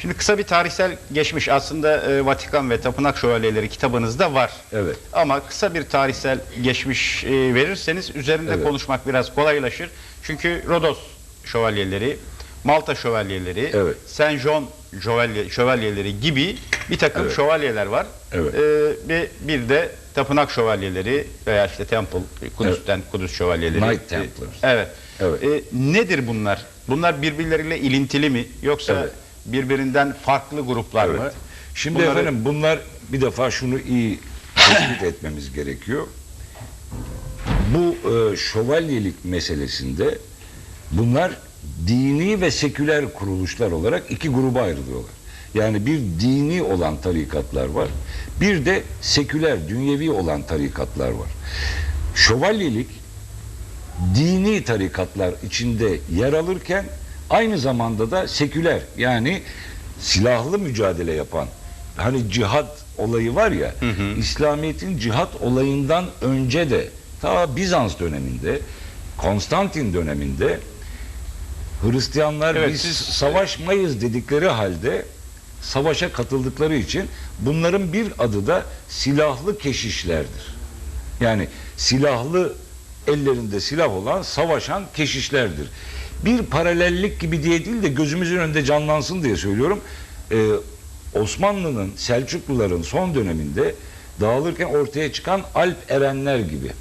Şimdi kısa bir tarihsel geçmiş aslında e, Vatikan ve Tapınak Şövalyeleri kitabınızda var. Evet. Ama kısa bir tarihsel geçmiş e, verirseniz üzerinde Evet. konuşmak biraz kolaylaşır. Çünkü Rodos Şövalyeleri, Malta Şövalyeleri, Evet. Saint John Şövalye, Şövalyeleri gibi bir takım Evet. şövalyeler var. Evet. E, ve bir de Tapınak Şövalyeleri veya işte Temple, Kudüs'ten Kudüs Şövalyeleri. Knight E, Templars. Evet. Evet. E, nedir bunlar? Bunlar birbirleriyle ilintili mi yoksa Evet. Birbirinden farklı gruplar mı? Evet. Şimdi Bunları- efendim bunlar bir defa şunu iyi tespit etmemiz gerekiyor. Bu e, şövalyelik meselesinde bunlar dini ve seküler kuruluşlar olarak iki gruba ayrılıyorlar. Yani bir dini olan tarikatlar var. Bir de seküler, dünyevi olan tarikatlar var. Şövalyelik dini tarikatlar içinde yer alırken aynı zamanda da seküler yani silahlı mücadele yapan hani cihat olayı var ya İslamiyet'in cihat olayından önce de ta Bizans döneminde Konstantin döneminde Hristiyanlar Evet, biz siz- savaşmayız dedikleri halde savaşa katıldıkları için bunların bir adı da silahlı keşişlerdir. Yani silahlı ellerinde silah olan savaşan keşişlerdir. Bir paralellik gibi diye değil de gözümüzün önünde canlansın diye söylüyorum. Ee, Osmanlı'nın, Selçukluların son döneminde dağılırken ortaya çıkan Alp erenler gibi.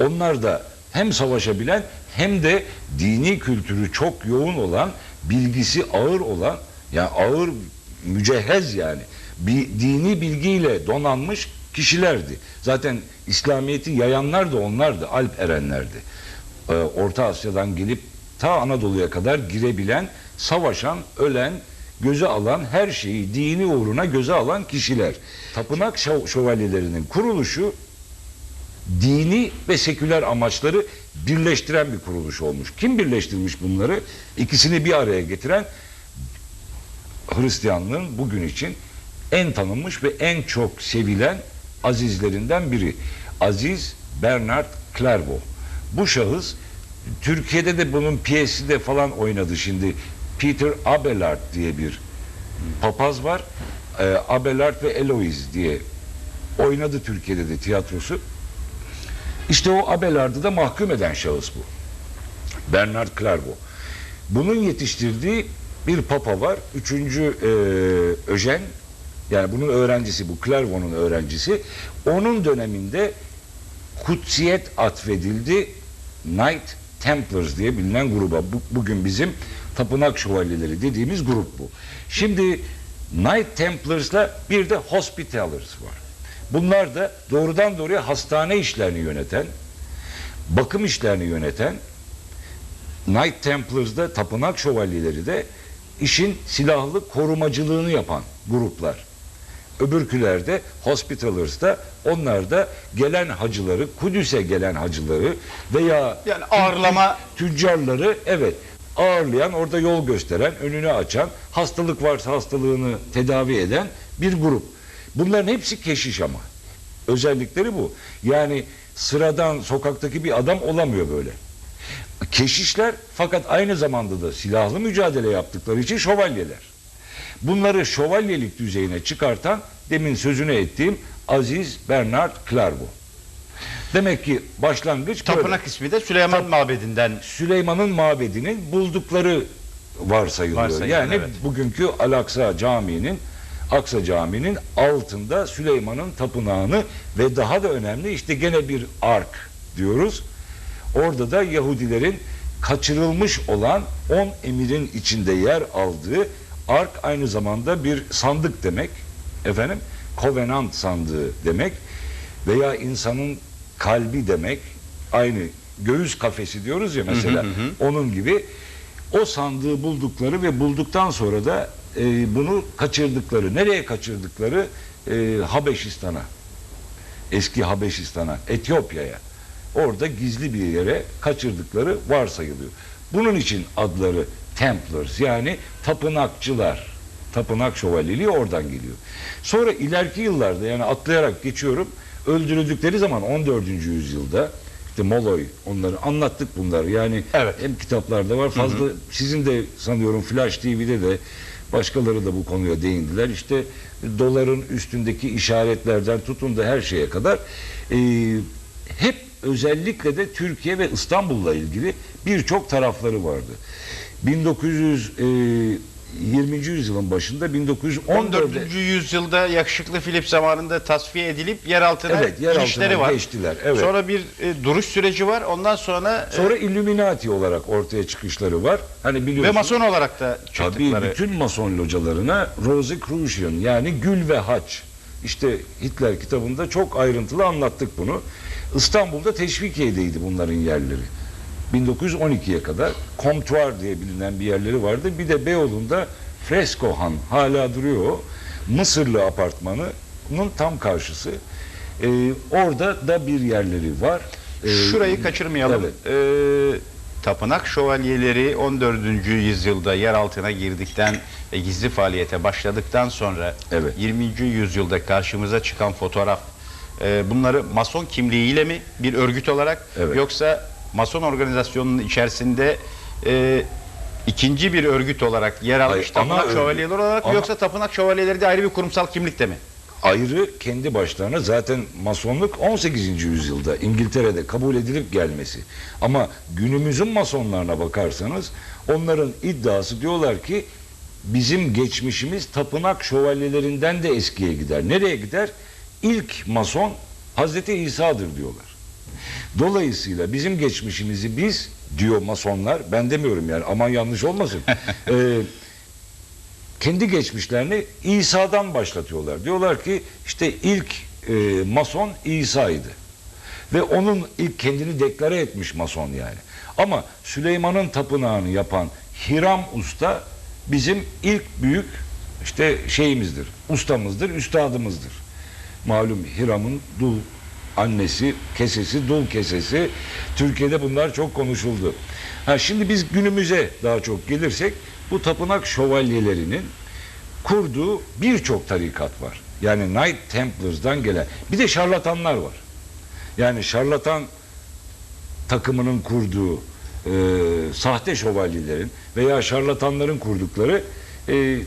Onlar da hem savaşabilen hem de dini kültürü çok yoğun olan, bilgisi ağır olan, yani ağır mücehhez yani bir dini bilgiyle donanmış kişilerdi. Zaten İslamiyet'i yayanlar da onlardı, Alp erenlerdi. Ee, Orta Asya'dan gelip ta Anadolu'ya kadar girebilen, savaşan, ölen, göze alan her şeyi dini uğruna göze alan kişiler. Tapınak şövalyelerinin kuruluşu dini ve seküler amaçları birleştiren bir kuruluş olmuş. Kim birleştirmiş bunları? İkisini bir araya getiren Hristiyanlığın bugün için en tanınmış ve en çok sevilen azizlerinden biri. Aziz Bernard Clairvaux. Bu şahıs Türkiye'de de bunun piyesi de falan oynadı şimdi. Peter Abelard diye bir papaz var. Ee, Abelard ve Eloise diye oynadı Türkiye'de de tiyatrosu. İşte o Abelard'ı da mahkum eden şahıs bu. Bernard Clairvaux. Bunun yetiştirdiği bir papa var. Üçüncü e, Öjen. Yani bunun öğrencisi bu. Clairvaux'un öğrencisi. Onun döneminde kutsiyet atfedildi. Knight Templars diye bilinen gruba. Bu- bugün bizim tapınak şövalyeleri dediğimiz grup bu. Şimdi Knight Templars'la bir de Hospitallers var. Bunlar da doğrudan doğruya hastane işlerini yöneten, bakım işlerini yöneten, Knight Templars'da tapınak şövalyeleri de işin silahlı korumacılığını yapan gruplar. Öbürkülerde Hospitalers'da onlar da gelen hacıları, Kudüs'e gelen hacıları veya Yani ağırlama- tüccarları evet ağırlayan, orada yol gösteren, önünü açan, hastalık varsa hastalığını tedavi eden bir grup. Bunların hepsi keşiş ama. Özellikleri bu. Yani sıradan sokaktaki bir adam olamıyor böyle. Keşişler fakat aynı zamanda da silahlı mücadele yaptıkları için şövalyeler. Bunları şövalyelik düzeyine çıkartan demin sözünü ettiğim Aziz Bernard Clairvaux. Demek ki başlangıç böyle. Tapınak ismi de Süleyman Mabedi'nden Süleyman'ın mabedinin buldukları varsayılıyor. Varsayılan, yani evet. bugünkü Al-Aksa Camii'nin Aksa Camii'nin altında Süleyman'ın tapınağını ve daha da önemli işte gene bir ark diyoruz. Orada da Yahudilerin kaçırılmış olan 10 emirin içinde yer aldığı ark aynı zamanda bir sandık demek. Efendim, kovenant sandığı demek veya insanın kalbi demek. Aynı göğüs kafesi diyoruz ya mesela. Onun gibi o sandığı buldukları ve bulduktan sonra da e, bunu kaçırdıkları. Nereye kaçırdıkları? E, Habeşistan'a. Eski Habeşistan'a, Etiyopya'ya. Orada gizli bir yere kaçırdıkları varsayılıyor. Bunun için adları Templars yani tapınakçılar. Tapınak şövalyeliği oradan geliyor. Sonra ileriki yıllarda yani atlayarak geçiyorum. Öldürüldükleri zaman 14. yüzyılda işte Moloy onları anlattık bunları. Yani Evet. hem kitaplarda var fazla sizin de sanıyorum Flash TV'de de Başkaları da bu konuya değindiler. İşte doların üstündeki işaretlerden tutun da her şeye kadar e, hep özellikle de Türkiye ve İstanbul'la ilgili birçok tarafları vardı. 1920. yüzyılın başında 1914'de 14. yüzyılda yakışıklı Filip zamanında tasfiye edilip yer altına Evet, yer girişleri var. geçtiler, evet. Sonra bir e, duruş süreci var. Ondan sonra, e, sonra Illuminati olarak ortaya çıkışları var. Hani ve biliyorsunuz. mason olarak da Tabii çıktıkları. bütün mason localarına Rosicrucian yani gül ve haç. İşte Hitler kitabında çok ayrıntılı anlattık bunu. İstanbul'da Teşvikiye'deydi bunların yerleri. 1912'ye kadar Comptoir diye bilinen bir yerleri vardı. Bir de Beyoğlu'nda Freskohan hala duruyor o. Mısırlı apartmanının tam karşısı. Ee, orada da bir yerleri var. Ee, Şurayı kaçırmayalım. Evet. Ee, tapınak şövalyeleri 14. yüzyılda yer altına girdikten ve gizli faaliyete başladıktan sonra Evet. 20. yüzyılda karşımıza çıkan fotoğraf e, bunları mason kimliğiyle mi bir örgüt olarak Evet. yoksa mason organizasyonunun içerisinde e, ikinci bir örgüt olarak yer almış Hayır, tapınak örgüt. şövalyeleri olarak Ana- yoksa tapınak şövalyeleri de ayrı bir kurumsal kimlikte mi? ayrı kendi başlarına zaten masonluk 18. yüzyılda İngiltere'de kabul edilip gelmesi. Ama günümüzün masonlarına bakarsanız onların iddiası diyorlar ki bizim geçmişimiz tapınak şövalyelerinden de eskiye gider. Nereye gider? İlk mason Hazreti İsa'dır diyorlar. Dolayısıyla bizim geçmişimizi biz diyor masonlar ben demiyorum yani aman yanlış olmasın. Ee, kendi geçmişlerini İsa'dan başlatıyorlar. Diyorlar ki işte ilk e, mason İsa'ydı. Ve onun ilk kendini deklare etmiş mason yani. Ama Süleyman'ın tapınağını yapan Hiram Usta bizim ilk büyük işte şeyimizdir. Ustamızdır, üstadımızdır. Malum Hiram'ın dul annesi, kesesi, dul kesesi. Türkiye'de bunlar çok konuşuldu. Ha şimdi biz günümüze daha çok gelirsek bu tapınak şövalyelerinin kurduğu birçok tarikat var. Yani Knight Templars'dan gelen. Bir de şarlatanlar var. Yani şarlatan takımının kurduğu e, sahte şövalyelerin veya şarlatanların kurdukları e,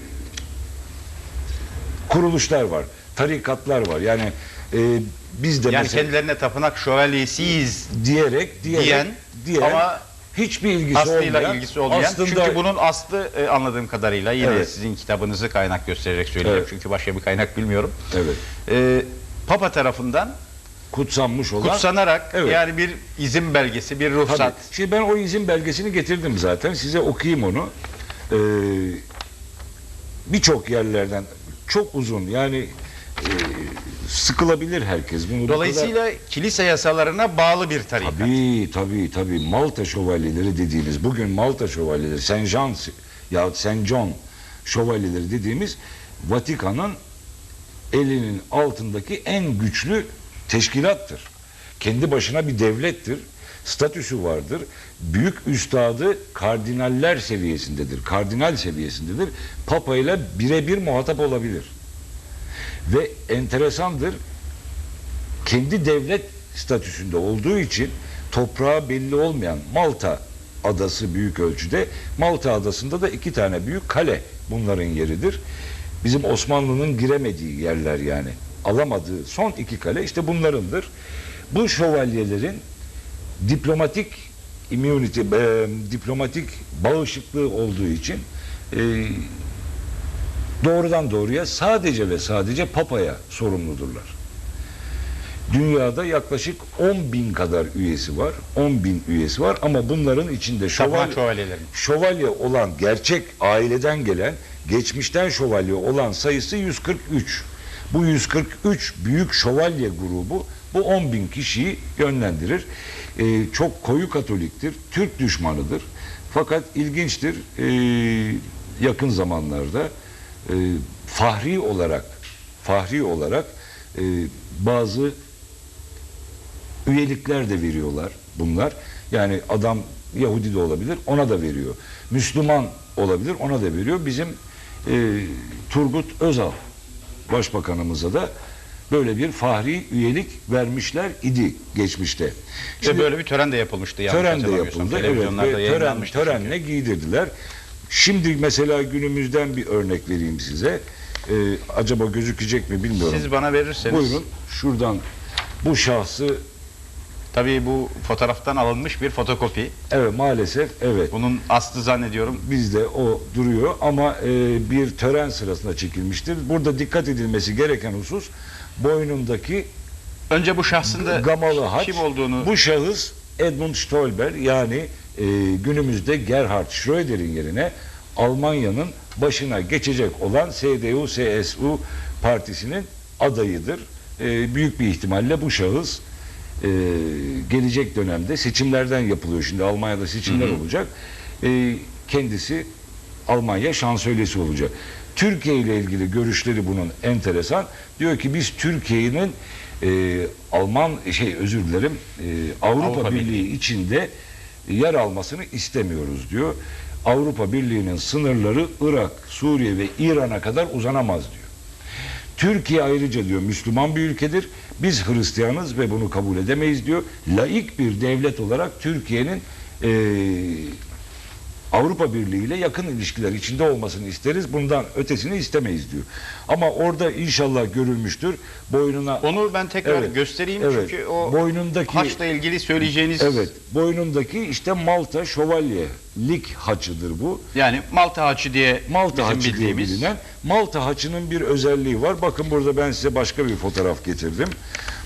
kuruluşlar var. Tarikatlar var. Yani e, biz de Yani mesela kendilerine tapınak şövalyesiyiz diyerek diyerek diyen diyen ama hiçbir ilgisi aslıyla olmayan ilgisi olmayan. aslında Çünkü bunun aslı e, anladığım kadarıyla yine Evet. sizin kitabınızı kaynak göstererek söyleyeceğim. Evet. Çünkü başka bir kaynak bilmiyorum. evet E, Papa tarafından kutsanmış olan kutsanarak Evet. yani bir izin belgesi, bir Tabii. ruhsat. Şimdi ben o izin belgesini getirdim zaten. Size okuyayım onu. Ee, Birçok yerlerden çok uzun yani sıkılabilir herkes. Bunu bu kadar- Dolayısıyla kilise yasalarına bağlı bir tarikat. Tabii tabii tabii Malta şövalyeleri dediğimiz bugün Malta şövalyeleri Saint Jean ya Saint John şövalyeleri dediğimiz Vatikan'ın elinin altındaki en güçlü teşkilattır. Kendi başına bir devlettir. Statüsü vardır. Büyük üstadı kardinaller seviyesindedir. Kardinal seviyesindedir. Papa ile birebir muhatap olabilir. Ve enteresandır kendi devlet statüsünde olduğu için toprağı belli olmayan Malta adası büyük ölçüde Malta adasında da iki tane büyük kale bunların yeridir. Bizim Osmanlı'nın giremediği yerler yani alamadığı son iki kale işte bunlarındır. Bu şövalyelerin diplomatik immunity, e, diplomatik bağışıklığı olduğu için e, doğrudan doğruya sadece ve sadece Papa'ya sorumludurlar. Dünyada yaklaşık 10 bin kadar üyesi var. 10 bin üyesi var ama bunların içinde şövalye, şövalye olan gerçek aileden gelen geçmişten şövalye olan sayısı 143. Bu 143 büyük şövalye grubu bu 10 bin kişiyi yönlendirir. Ee, çok koyu katoliktir, Türk düşmanıdır. Fakat ilginçtir ee, yakın zamanlarda e, fahri olarak fahri olarak e, bazı üyelikler de veriyorlar bunlar. Yani adam Yahudi de olabilir ona da veriyor. Müslüman olabilir ona da veriyor. Bizim e, Turgut Özal başbakanımıza da böyle bir fahri üyelik vermişler idi geçmişte. Ve böyle bir tören de yapılmıştı. Tören de yapıldı. Evet, tören, törenle giydirdiler. Şimdi mesela günümüzden bir örnek vereyim size. Ee, acaba gözükecek mi bilmiyorum. Siz bana verirseniz. Buyurun şuradan bu şahsı Tabii bu fotoğraftan alınmış bir fotokopi. evet maalesef evet Bunun aslı zannediyorum bizde o duruyor ama e, bir tören sırasında çekilmiştir. Burada dikkat edilmesi gereken husus boynundaki önce bu şahsın da gamalı haç. kim olduğunu Bu şahıs Edmund Stoiber yani e, günümüzde Gerhard Schröder'in yerine Almanya'nın başına geçecek olan CDU-CSU partisinin adayıdır. E, büyük bir ihtimalle bu şahıs e, gelecek dönemde seçimlerden yapılıyor. Şimdi Almanya'da seçimler olacak. E, kendisi Almanya şansölyesi olacak. Türkiye ile ilgili görüşleri bunun enteresan. Diyor ki biz Türkiye'nin e, Alman şey özür dilerim e, Avrupa, Avrupa Birliği, Birliği. içinde yer almasını istemiyoruz diyor. Avrupa Birliği'nin sınırları Irak, Suriye ve İran'a kadar uzanamaz diyor. Türkiye ayrıca diyor Müslüman bir ülkedir. Biz Hristiyanız ve bunu kabul edemeyiz diyor. Laik bir devlet olarak Türkiye'nin eee, Avrupa Birliği ile yakın ilişkiler içinde olmasını isteriz. Bundan ötesini istemeyiz diyor. Ama orada inşallah görülmüştür. Boynuna onu ben tekrar Evet, göstereyim evet. çünkü o Boynundaki- haçla ilgili söyleyeceğiniz Evet, boynundaki işte Malta şövalyelik haçıdır bu. yani Malta haçı diye Malta haçı diye bildiğimiz. bilinen. Malta haçının bir özelliği var. Bakın burada ben size başka bir fotoğraf getirdim.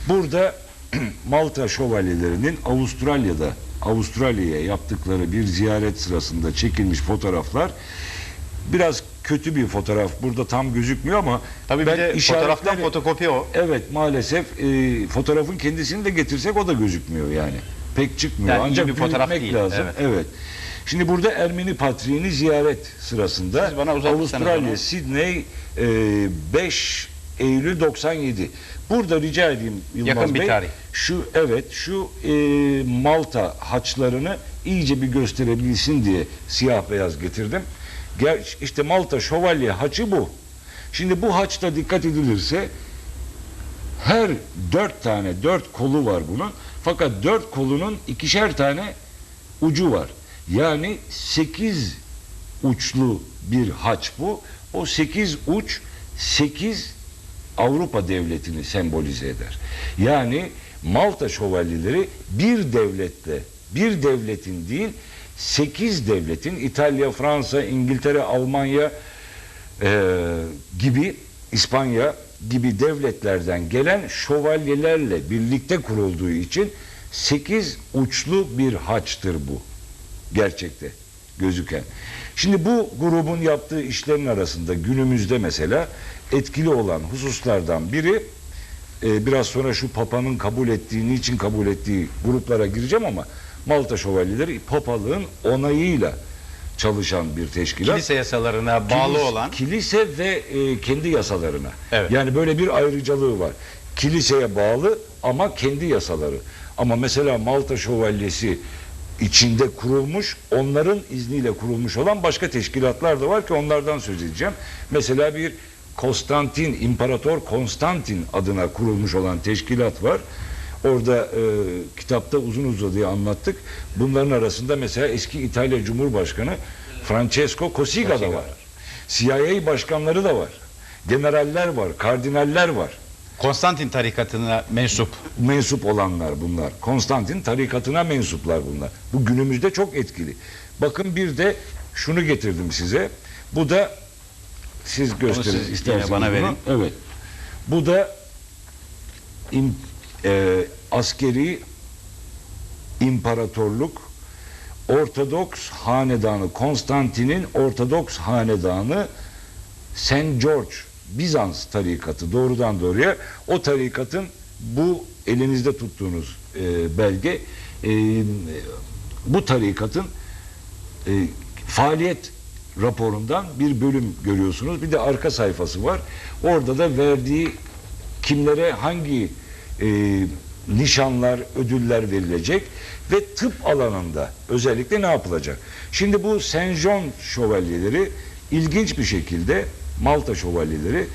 Burada Malta şövalyelerinin Avustralya'da Avustralya'ya yaptıkları bir ziyaret sırasında çekilmiş fotoğraflar. Biraz kötü bir fotoğraf. Burada tam gözükmüyor ama Tabii ben bir de fotoğraftan fotokopi o. Evet maalesef e, fotoğrafın kendisini de getirsek o da gözükmüyor yani. Pek çıkmıyor. Yani Ancak bir fotoğraf değil, lazım. evet. Evet. Şimdi burada Ermeni patriğini ziyaret sırasında Siz bana Avustralya, onu. Sydney e, 5 Eylül 97. Burada rica edeyim Yılmaz Yakın bir Bey. tarih. Şu evet şu e, Malta haçlarını iyice bir gösterebilsin diye siyah beyaz getirdim. Ger işte Malta şövalye haçı bu. Şimdi bu haçta dikkat edilirse her dört tane, dört kolu var bunun. Fakat dört kolunun ikişer tane ucu var. Yani sekiz uçlu bir haç bu. O sekiz uç, sekiz Avrupa devletini sembolize eder. Yani Malta şövalyeleri bir devlette, bir devletin değil, sekiz devletin, İtalya, Fransa, İngiltere, Almanya, e, gibi İspanya gibi devletlerden gelen şövalyelerle birlikte kurulduğu için sekiz uçlu bir haçtır bu gerçekte gözüken. Şimdi bu grubun yaptığı işlerin arasında günümüzde mesela etkili olan hususlardan biri e, biraz sonra şu Papa'nın kabul ettiği, niçin kabul ettiği gruplara gireceğim ama Malta Şövalyeleri Papalığın onayıyla çalışan bir teşkilat. Kilise yasalarına bağlı Kilis- olan kilise ve e, kendi yasalarına. Evet. Yani böyle bir ayrıcalığı var. Kiliseye bağlı ama kendi yasaları. Ama mesela Malta Şövalyesi içinde kurulmuş, onların izniyle kurulmuş olan başka teşkilatlar da var ki onlardan söz edeceğim. Mesela bir Konstantin, İmparator Konstantin adına kurulmuş olan teşkilat var. Orada e, kitapta uzun uzadıya anlattık. Bunların arasında mesela eski İtalya Cumhurbaşkanı Francesco Cossiga da var. CIA başkanları da var. Generaller var, kardinaller var. Konstantin tarikatına mensup. Mensup olanlar bunlar. Konstantin tarikatına mensuplar bunlar. Bu günümüzde çok etkili. Bakın bir de şunu getirdim size. Bu da siz gösterin siz isterseniz bana bunu. verin. Evet. Bu da im- e, askeri imparatorluk Ortodoks hanedanı Konstantin'in Ortodoks hanedanı St. George Bizans tarikatı doğrudan doğruya o tarikatın bu elinizde tuttuğunuz e, belge e, bu tarikatın e, faaliyet raporundan bir bölüm görüyorsunuz. Bir de arka sayfası var. Orada da verdiği kimlere hangi e, nişanlar, ödüller verilecek ve tıp alanında özellikle ne yapılacak? Şimdi bu Saint John şövalyeleri ilginç bir şekilde Malta şövalyeleri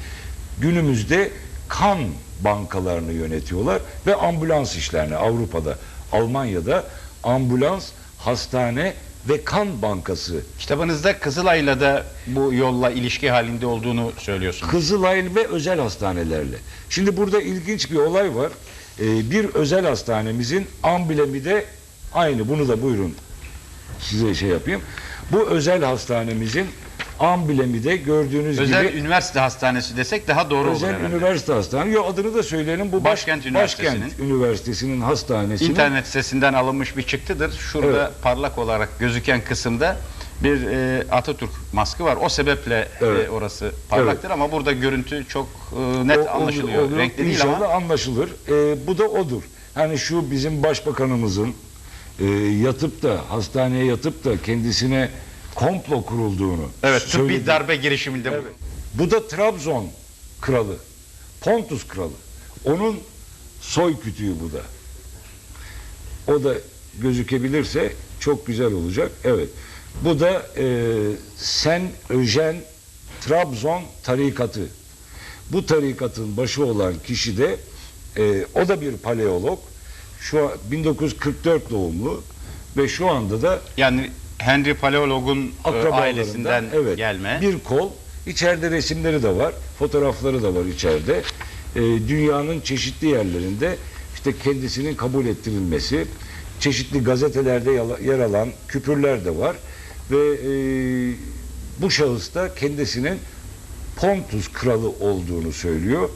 günümüzde kan bankalarını yönetiyorlar ve ambulans işlerini Avrupa'da, Almanya'da ambulans, hastane ve kan bankası. Kitabınızda Kızılay'la da bu yolla ilişki halinde olduğunu söylüyorsunuz. Kızılay'ın ve özel hastanelerle. Şimdi burada ilginç bir olay var. Ee, bir özel hastanemizin amblemi de aynı. Bunu da buyurun size şey yapayım. Bu özel hastanemizin amblemi de gördüğünüz Özel gibi üniversite hastanesi desek daha doğru olur özel üniversite hastanesi. Yok adını da söyleyelim. Bu baş- Başkent Üniversitesi'nin. Başkent Üniversitesi'nin hastanesinin İnternet sitesinden alınmış bir çıktıdır. Şurada Evet. parlak olarak gözüken kısımda bir e, Atatürk maskı var. O sebeple Evet. e, orası parlaktır ama burada görüntü çok e, net O- anlaşılıyor. olur. Renkli değil ama anlaşılır. Ee, bu da odur. Hani şu bizim başbakanımızın e, yatıp da hastaneye yatıp da kendisine komplo kurulduğunu evet tıbbi söyledi. darbe girişiminde bu. Bu da Trabzon kralı. Pontus kralı. Onun soy kütüğü bu da. O da gözükebilirse çok güzel olacak. Evet. Bu da e, Sen Öjen Trabzon tarikatı. Bu tarikatın başı olan kişi de e, o da bir paleolog. Şu an 1944 doğumlu ve şu anda da Yani Henry Paleolog'un e, ailesinden evet, gelme. bir kol. İçeride resimleri de var, fotoğrafları da var içeride. Ee, dünyanın çeşitli yerlerinde işte kendisinin kabul ettirilmesi, çeşitli gazetelerde yer alan küpürler de var ve e, bu şahıs da kendisinin Pontus kralı olduğunu söylüyor.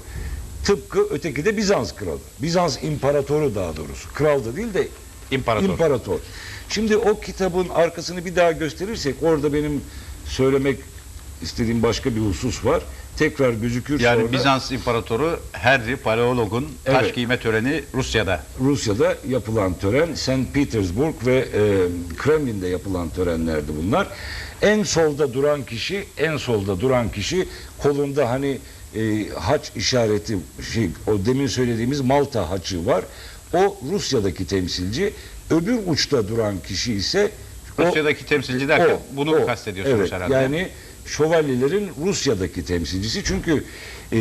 Tıpkı öteki de Bizans kralı. Bizans imparatoru daha doğrusu. Kral da değil de İmparator. İmparator. Şimdi o kitabın arkasını bir daha gösterirsek orada benim söylemek istediğim başka bir husus var. Tekrar gözükür yani sonra Bizans İmparatoru Henry Paleolog'un taş Evet. giyme töreni Rusya'da. Rusya'da yapılan tören St. Petersburg ve e, Kremlin'de yapılan törenlerdi bunlar. En solda duran kişi, en solda duran kişi kolunda hani e, haç işareti şey o demin söylediğimiz Malta haçı var. O Rusya'daki temsilci. Öbür uçta duran kişi ise o- Rusya'daki temsilci derken O, bunu o. kastediyorsunuz evet, herhalde? Yani şövalyelerin Rusya'daki temsilcisi. Çünkü e,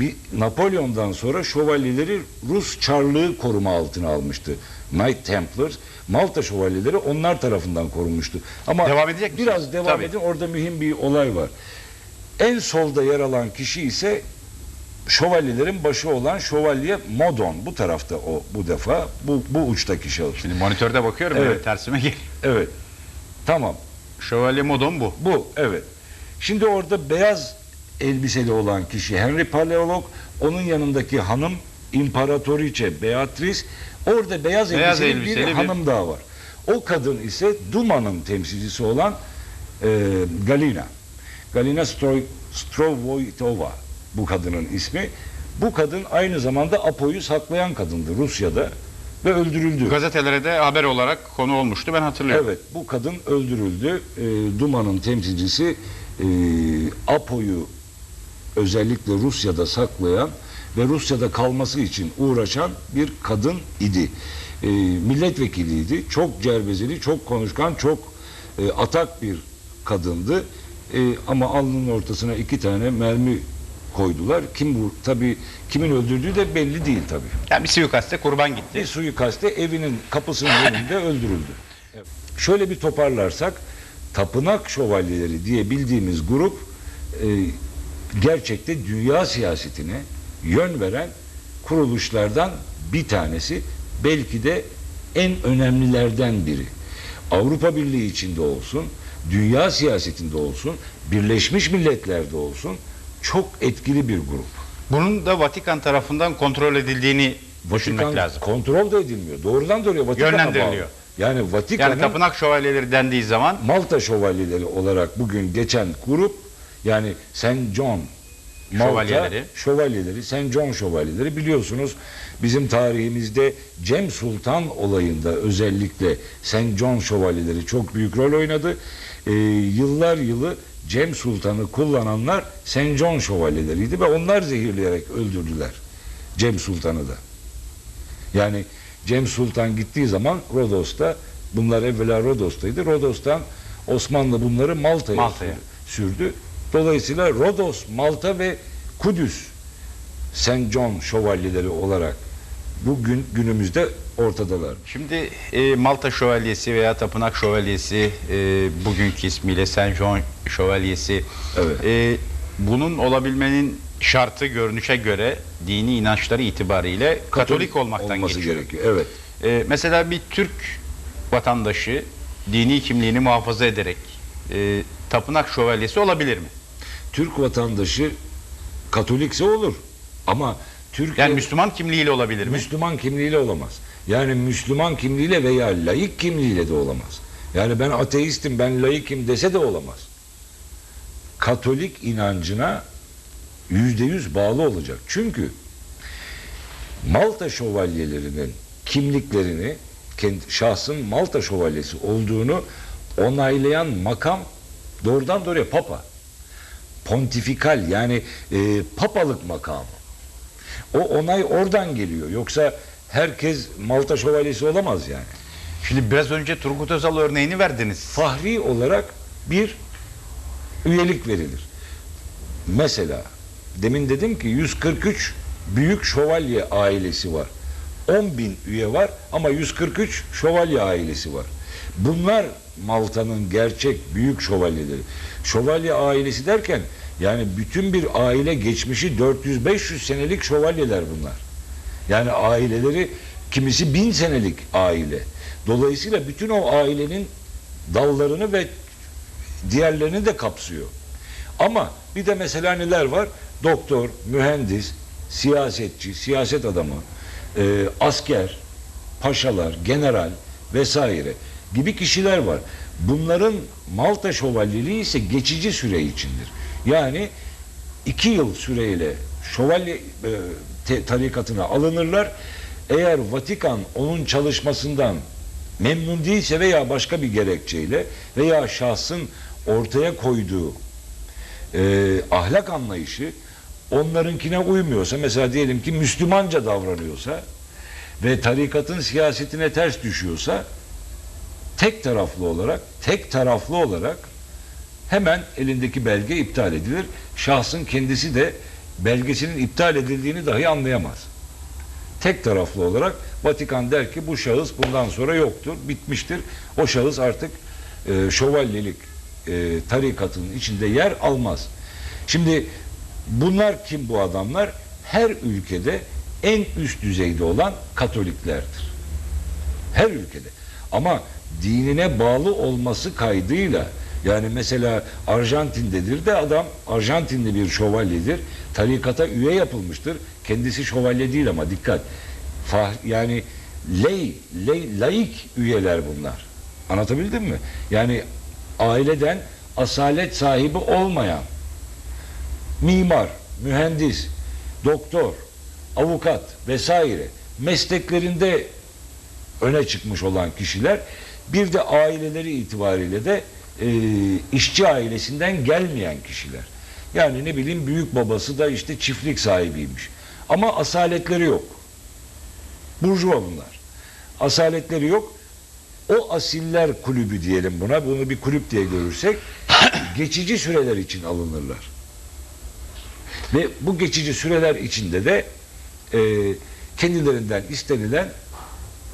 bir Napolyon'dan sonra şövalyeleri Rus Çarlığı koruma altına almıştı. Knight Templars, Malta şövalyeleri onlar tarafından korunmuştu. Ama Devam edecek misiniz? biraz devam Tabii. edin. Orada mühim bir olay var. En solda yer alan kişi ise şövalyelerin başı olan şövalye Modon. Bu tarafta o bu defa. Bu, bu uçtaki şahıs. Şimdi monitörde bakıyorum Evet. evet. tersime gel. Evet. Tamam. Şövalye Modon bu. Bu evet. Şimdi orada beyaz elbiseli olan kişi Henry Paleolog, onun yanındaki hanım İmparatoriçe Beatrice, orada beyaz, Beyaz elbiseli, elbiseli bir, bir- hanım daha var. O kadın ise Duma'nın temsilcisi olan e, Galina. Galina Stro- Strovoitova bu kadının ismi. Bu kadın aynı zamanda Apo'yu saklayan kadındı Rusya'da ve öldürüldü. Gazetelere de haber olarak konu olmuştu ben hatırlıyorum. Evet, bu kadın öldürüldü. E, Duma'nın temsilcisi e, Apo'yu özellikle Rusya'da saklayan ve Rusya'da kalması için uğraşan bir kadın idi. E, milletvekiliydi. Çok cervezeli, çok konuşkan, çok e, atak bir kadındı. E, ama alnının ortasına iki tane mermi koydular. Kim bu? Tabii kimin öldürdüğü de belli değil tabii. Yani bir suikaste kurban gitti. Bir suikaste evinin kapısının önünde öldürüldü. Şöyle bir toparlarsak tapınak şövalyeleri diye bildiğimiz grup e, gerçekte dünya siyasetine yön veren kuruluşlardan bir tanesi belki de en önemlilerden biri. Avrupa Birliği içinde olsun, dünya siyasetinde olsun, Birleşmiş Milletler'de olsun çok etkili bir grup. Bunun da Vatikan tarafından kontrol edildiğini düşünmek Vatikan lazım. kontrol da edilmiyor. Doğrudan doğruya Vatikan'a Yönlendiriliyor. bağlı. Yani Vatikan'ın Yani tapınak şövalyeleri dendiği zaman Malta şövalyeleri olarak bugün geçen grup yani St. John Malta Şövalyeleri. şövalyeleri, St. John şövalyeleri biliyorsunuz bizim tarihimizde Cem Sultan olayında özellikle St. John şövalyeleri çok büyük rol oynadı. Ee, yıllar yılı Cem Sultan'ı kullananlar St. John şövalyeleriydi ve onlar zehirleyerek öldürdüler Cem Sultan'ı da. Yani Cem Sultan gittiği zaman Rodos'ta bunlar evvela Rodos'taydı. Rodos'tan Osmanlı bunları Malta'ya, Malta'ya. sürdü. Dolayısıyla Rodos, Malta ve Kudüs St. John şövalyeleri olarak bugün günümüzde ortadalar. Şimdi e, Malta Şövalyesi veya Tapınak Şövalyesi e, bugünkü ismiyle Saint John Şövalyesi Evet. e, bunun olabilmenin şartı görünüşe göre dini inançları itibariyle Katolik, olmaktan olması geçiyor. gerekiyor. Evet. E, mesela bir Türk vatandaşı dini kimliğini muhafaza ederek e, Tapınak Şövalyesi olabilir mi? Türk vatandaşı Katolikse olur. Ama Türkiye Yani Müslüman kimliğiyle olabilir mi? Müslüman kimliğiyle olamaz. Yani Müslüman kimliğiyle veya laik kimliğiyle de olamaz. Yani ben ateistim, ben laikim dese de olamaz. Katolik inancına yüzde yüz bağlı olacak. Çünkü Malta şövalyelerinin kimliklerini, kendi, şahsın Malta şövalyesi olduğunu onaylayan makam doğrudan doğruya papa. Pontifikal yani e, papalık makamı. O onay oradan geliyor. Yoksa herkes Malta şövalyesi olamaz yani. Şimdi biraz önce Turgut Özal örneğini verdiniz. Fahri olarak bir üyelik verilir. Mesela demin dedim ki 143 büyük şövalye ailesi var. 10 bin üye var ama 143 şövalye ailesi var. Bunlar Malta'nın gerçek büyük şövalyeleri. Şövalye ailesi derken yani bütün bir aile geçmişi 400-500 senelik şövalyeler bunlar. Yani aileleri kimisi bin senelik aile. Dolayısıyla bütün o ailenin dallarını ve diğerlerini de kapsıyor. Ama bir de mesela neler var? Doktor, mühendis, siyasetçi, siyaset adamı, e, asker, paşalar, general vesaire gibi kişiler var. Bunların Malta şövalyeliği ise geçici süre içindir. Yani iki yıl süreyle şövalye e, te- tarikatına alınırlar. Eğer Vatikan onun çalışmasından memnun değilse veya başka bir gerekçeyle veya şahsın ortaya koyduğu e, ahlak anlayışı onlarınkine uymuyorsa mesela diyelim ki Müslümanca davranıyorsa ve tarikatın siyasetine ters düşüyorsa tek taraflı olarak tek taraflı olarak hemen elindeki belge iptal edilir. Şahsın kendisi de belgesinin iptal edildiğini dahi anlayamaz. Tek taraflı olarak Vatikan der ki bu şahıs bundan sonra yoktur, bitmiştir. O şahıs artık e, şövalyelik e, tarikatının içinde yer almaz. Şimdi bunlar kim bu adamlar? Her ülkede en üst düzeyde olan Katoliklerdir. Her ülkede. Ama dinine bağlı olması kaydıyla yani mesela Arjantin'dedir de adam Arjantinli bir şövalyedir. Tarikata üye yapılmıştır. Kendisi şövalye değil ama dikkat. Fah, yani lay, lay, laik üyeler bunlar. Anlatabildim mi? Yani aileden asalet sahibi olmayan mimar, mühendis, doktor, avukat vesaire mesleklerinde öne çıkmış olan kişiler bir de aileleri itibariyle de e, işçi ailesinden gelmeyen kişiler. Yani ne bileyim büyük babası da işte çiftlik sahibiymiş. Ama asaletleri yok. Burjuva bunlar. Asaletleri yok. O asiller kulübü diyelim buna. Bunu bir kulüp diye görürsek geçici süreler için alınırlar. Ve bu geçici süreler içinde de e, kendilerinden istenilen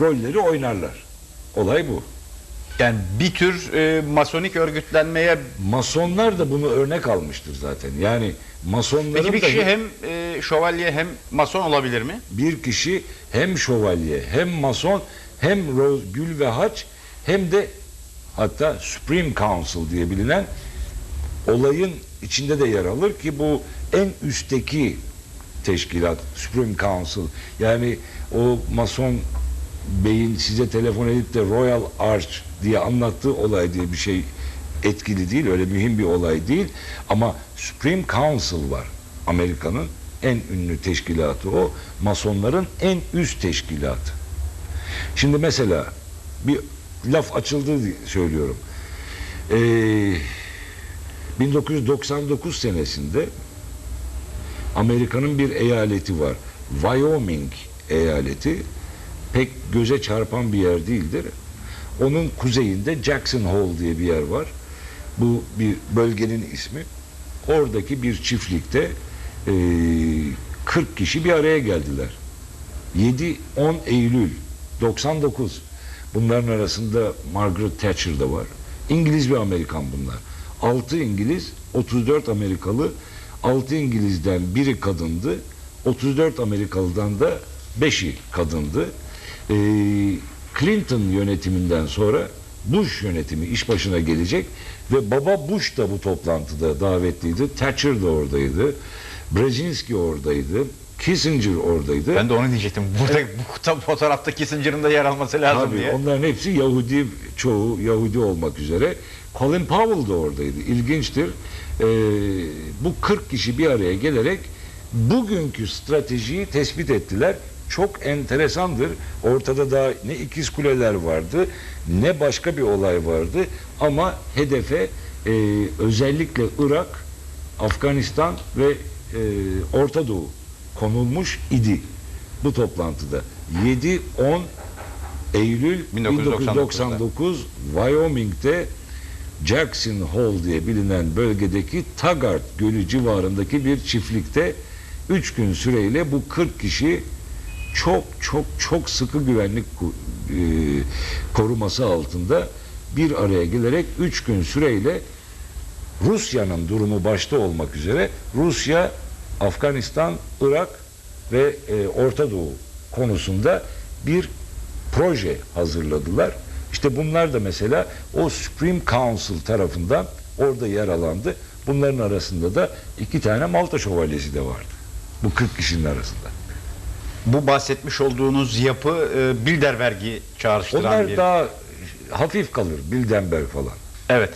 rolleri oynarlar. Olay bu. Yani bir tür e, masonik örgütlenmeye Masonlar da bunu örnek almıştır zaten. Yani masonların Peki bir da kişi hem e, şövalye hem mason olabilir mi? bir kişi hem şövalye hem mason hem Rose, Gül ve Haç hem de hatta Supreme Council diye bilinen olayın içinde de yer alır ki bu en üstteki teşkilat Supreme Council yani o mason beyin size telefon edip de Royal Arch diye anlattığı olay diye bir şey etkili değil öyle mühim bir olay değil ama Supreme Council var Amerika'nın en ünlü teşkilatı o masonların en üst teşkilatı şimdi mesela bir laf açıldı söylüyorum Ee, 1999 senesinde Amerika'nın bir eyaleti var. Wyoming eyaleti pek göze çarpan bir yer değildir. Onun kuzeyinde Jackson Hole diye bir yer var. Bu bir bölgenin ismi. Oradaki bir çiftlikte eee 40 kişi bir araya geldiler. 7-10 Eylül 99. Bunların arasında Margaret Thatcher da var. İngiliz ve Amerikan bunlar. 6 İngiliz, 34 Amerikalı. 6 İngiliz'den biri kadındı. 34 Amerikalı'dan da 5'i kadındı. Ee, Clinton yönetiminden sonra Bush yönetimi iş başına gelecek ve baba Bush da bu toplantıda davetliydi. Thatcher da oradaydı. Brzezinski oradaydı. Kissinger oradaydı. Ben de onu diyecektim. Burada bu tam fotoğrafta Kissinger'ın da yer alması lazım Tabii diye. onların hepsi Yahudi, çoğu Yahudi olmak üzere. Colin Powell da oradaydı. İlginçtir. Ee, bu 40 kişi bir araya gelerek bugünkü stratejiyi tespit ettiler. Çok enteresandır. Ortada daha ne ikiz kuleler vardı, ne başka bir olay vardı. Ama hedefe e, özellikle Irak, Afganistan ve e, Orta Doğu konulmuş idi bu toplantıda. 7-10 Eylül 1999'da. 1999 Wyoming'de Jackson Hole diye bilinen bölgedeki Taggart Gölü civarındaki bir çiftlikte 3 gün süreyle bu 40 kişi çok çok çok sıkı güvenlik e, koruması altında bir araya gelerek 3 gün süreyle Rusya'nın durumu başta olmak üzere Rusya, Afganistan, Irak ve e, Orta Doğu konusunda bir proje hazırladılar. İşte bunlar da mesela o Supreme Council tarafından orada yer alandı. Bunların arasında da iki tane Malta şövalyesi de vardı. Bu 40 kişinin arasında. Bu bahsetmiş olduğunuz yapı e, Bilderberg'i çağrıştıran Onlar bir... daha hafif kalır, Bilderberg falan. Evet.